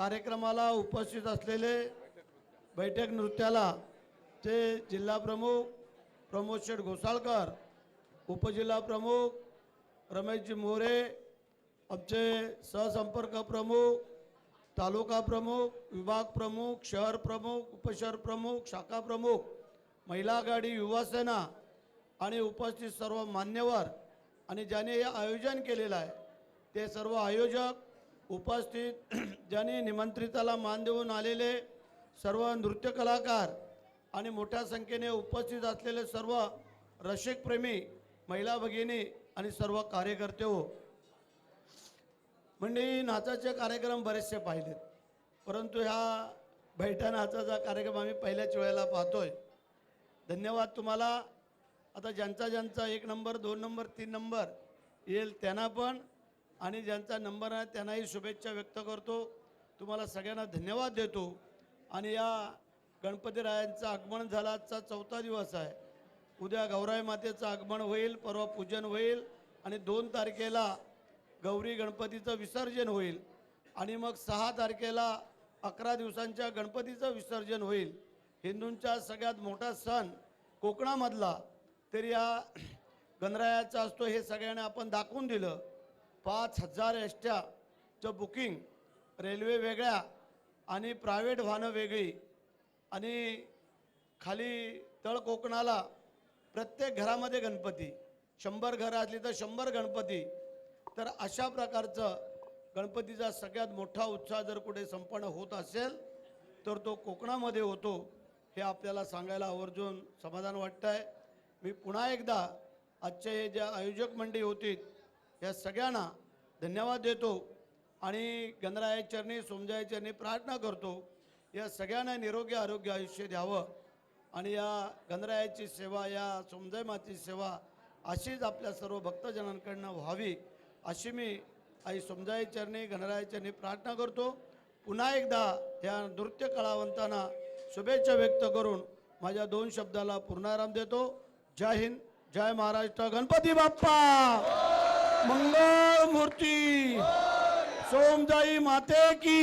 कार्यक्रमाला उपस्थित असलेले बैठक नृत्याला ते जिल्हाप्रमुख प्रमोद शेठ घोसाळकर उपजिल्हा प्रमुख रमेशजी मोरे आमचे सहसंपर्क प्रमुख तालुका प्रमुख विभाग प्रमुख शहर प्रमुख उपशहर प्रमुख शाखा प्रमुख महिला आघाडी युवासेना आणि उपस्थित सर्व मान्यवर आणि ज्याने हे आयोजन केलेलं आहे ते सर्व आयोजक उपस्थित ज्यांनी निमंत्रिताला मान देऊन आलेले सर्व नृत्य कलाकार आणि मोठ्या संख्येने उपस्थित असलेले सर्व रसिकप्रेमी महिला भगिनी आणि सर्व कार्यकर्ते हो. म्हणजे नाचाचे कार्यक्रम बरेचसे पाहिलेत. परंतु ह्या बैठा नाचाचा कार्यक्रम आम्ही पहिल्याच वेळेला पाहतोय. धन्यवाद तुम्हाला. आता ज्यांचा ज्यांचा एक नंबर दोन नंबर तीन नंबर येईल त्यांना पण. आणि ज्यांचा नंबर आहे त्यांनाही शुभेच्छा व्यक्त करतो. तुम्हाला सगळ्यांना धन्यवाद देतो. आणि या गणपतीरायांचं आगमन झाला. आजचा चौथा दिवस आहे. उद्या गौराई मातेचं आगमन होईल परवा पूजन होईल आणि दोन तारखेला गौरी गणपतीचं विसर्जन होईल. आणि मग सहा तारखेला अकरा दिवसांच्या गणपतीचं विसर्जन होईल. हिंदूंचा सगळ्यात मोठा सण कोकणामधला. तरी या गणरायाचा असतो हे सगळ्यांना आपण दाखवून दिलं. पाच हजार एसट्याचं बुकिंग रेल्वे वेगळ्या आणि प्रायव्हेट वाहनं वेगळी. आणि खाली तळ कोकणाला प्रत्येक घरामध्ये गणपती. शंभर घरं असली तर शंभर गणपती. तर अशा प्रकारचं गणपतीचा सगळ्यात मोठा उत्साह जर कुठे संपन्न होत असेल तर तो कोकणामध्ये होतो हे आपल्याला सांगायला आवर्जून समाधान वाटतं आहे मी पुन्हा एकदा आजचे हे ज्या आयोजक मंडळी होती या सगळ्यांना धन्यवाद देतो आणि गणराया चरणी सोमजाया चरणी प्रार्थना करतो. या सगळ्यांना निरोगी आरोग्य आयुष्य द्यावं आणि या गणरायाची सेवा या सोमजाई मातेची सेवा अशीच आपल्या सर्व भक्तजनांकडनं व्हावी अशी मी आई सोमजाई चरणी गणराया चरणी प्रार्थना करतो. पुन्हा एकदा या नृत्य कलावंतांना शुभेच्छा व्यक्त करून माझ्या दोन शब्दाला पूर्णाराम देतो. जय हिंद जय महाराष्ट्र गणपती बाप्पा! मंगळ मूर्ती सोमदाई माते की.